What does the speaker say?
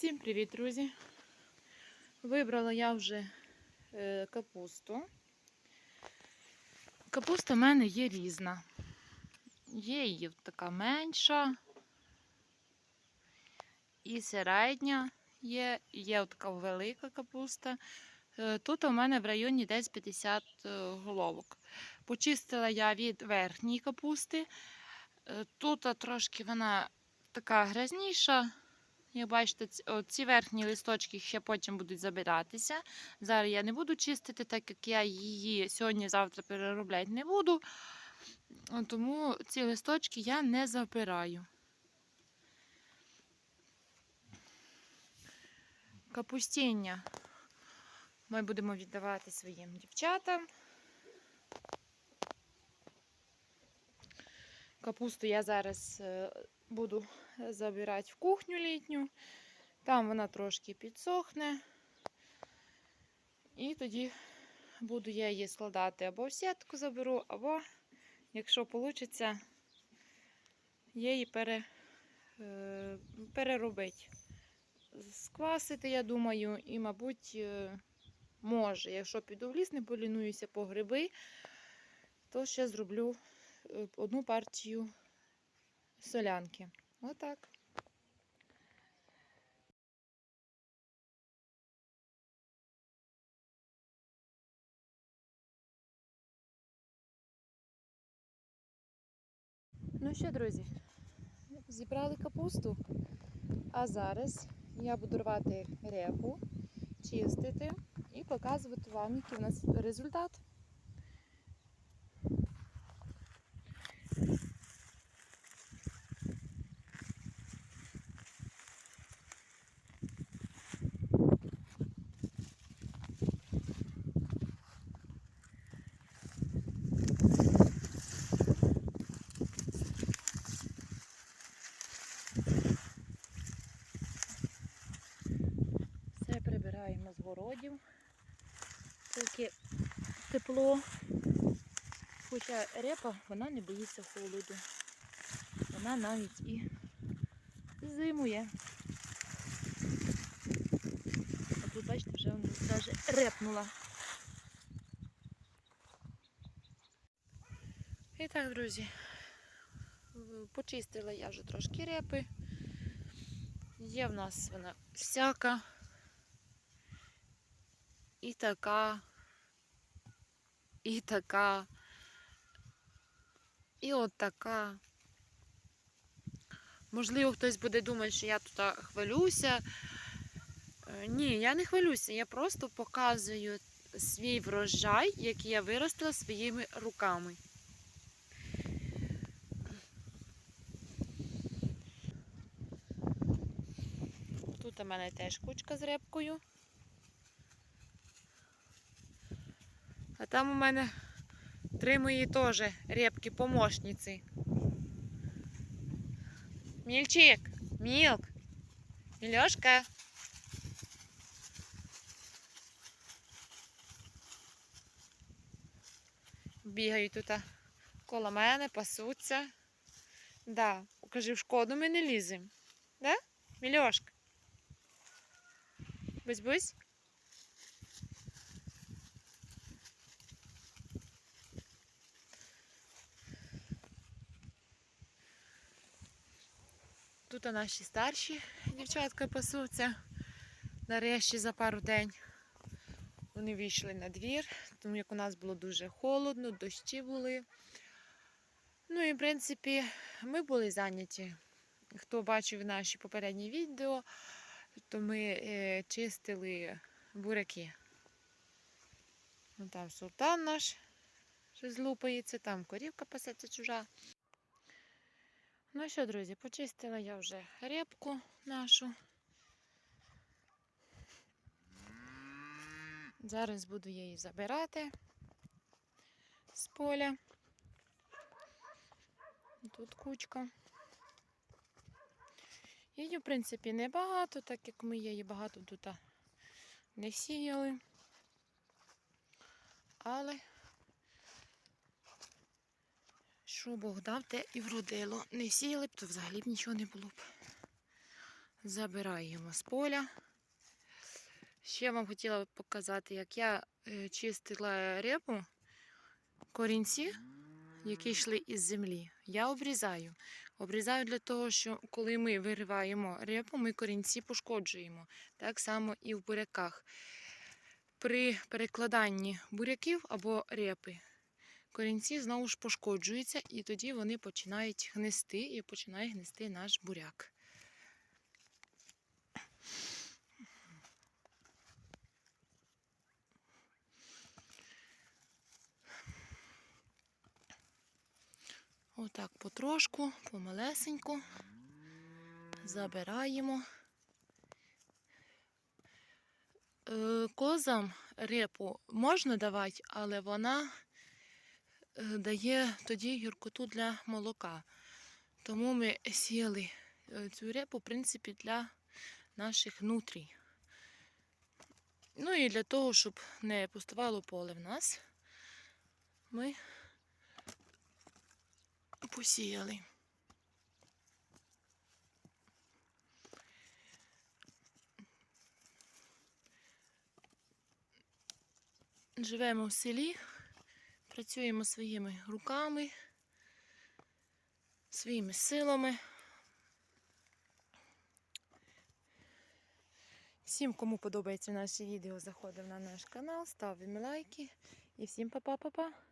Всім привіт, друзі! Вибрала я вже е, капусту. Капуста в мене є різна. Є її така менша, і середня є, є така велика капуста. Е, Тут у мене в районі десь 50 е, головок. Почистила я від верхньої капусти. Тут трошки вона така грязніша. Як бачите, ці- верхні листочки ще потім будуть забиратися. Зараз я не буду чистити, так як я її сьогодні-завтра переробляти не буду. Тому ці листочки я не забираю. Капустіння ми будемо віддавати своїм дівчатам. Капусту я зараз е, буду забирати в кухню літню. Там вона трошки підсохне. І тоді буду я її складати або в сітку заберу, або, якщо вийде, я її пере, е, переробити. Сквасити, я думаю, і, мабуть, е, може. Якщо піду в ліс, не полінуюся по гриби, то ще зроблю е, одну партію солянки. Отак. Ну що, друзі, зібрали капусту, а зараз я буду рвати репу, чистити і показувати вам, який у нас результат. Прибираємо з городів, поки тепло. Хоча репа вона не боїться холоду. Вона навіть і зимує. А тут, бачите, вже вона навіть репнула. І так, друзі, почистила я вже трошки репи. Є в нас вона всяка. І така, і така, і от така. Можливо, хтось буде думати, що я тут хвалюся. Е, Ні, я не хвалюся, я просто показую свій врожай, який я виростила своїми руками. Тут у мене теж кучка з репкою. Там у мене три мої теж репки помощниці. Мільчик, мілк, Мільошка. Бігають тут коло мене, пасуться. Да, кажи, в шкоду ми не ліземо. Да? Мільошка? Бусь-бусь? Тут наші старші дівчатка пасуться. Нарешті за пару день вони вийшли на двір, тому як у нас було дуже холодно, дощі були. Ну і в принципі ми були зайняті. Хто бачив наші попередні відео, то ми е, чистили буряки. Там султан наш щось лупається, там корівка пасеться чужа. Ну що, друзі, почистила я вже репку нашу. Зараз буду її забирати з поля. Тут кучка. Її, в принципі, небагато, так як ми її багато тут не сіяли. Але що Бог дав, те і вродило. Не сіяли б, то взагалі б нічого не було б. забираємо з поля. Ще вам хотіла показати, як я е, чистила репу, корінці, які йшли із землі, я обрізаю. Обрізаю для того, що коли ми вириваємо репу, ми корінці пошкоджуємо. Так само і в буряках. При перекладанні буряків або репи корінці знову ж пошкоджуються, і тоді вони починають гнисти, і починає гнисти наш буряк. Отак потрошку, помалесеньку забираємо. Е, Козам репу можна давати, але вона дає тоді гіркоту для молока. Тому ми сіяли е, цю репу, в принципі, для наших нутрій. Ну і для того, щоб не пустувало поле в нас, ми посіяли. Живемо в селі, працюємо своїми руками, своїми силами. Всім, кому подобається наше відео, заходимо на наш канал, ставимо лайки. І всім па-па-па-па.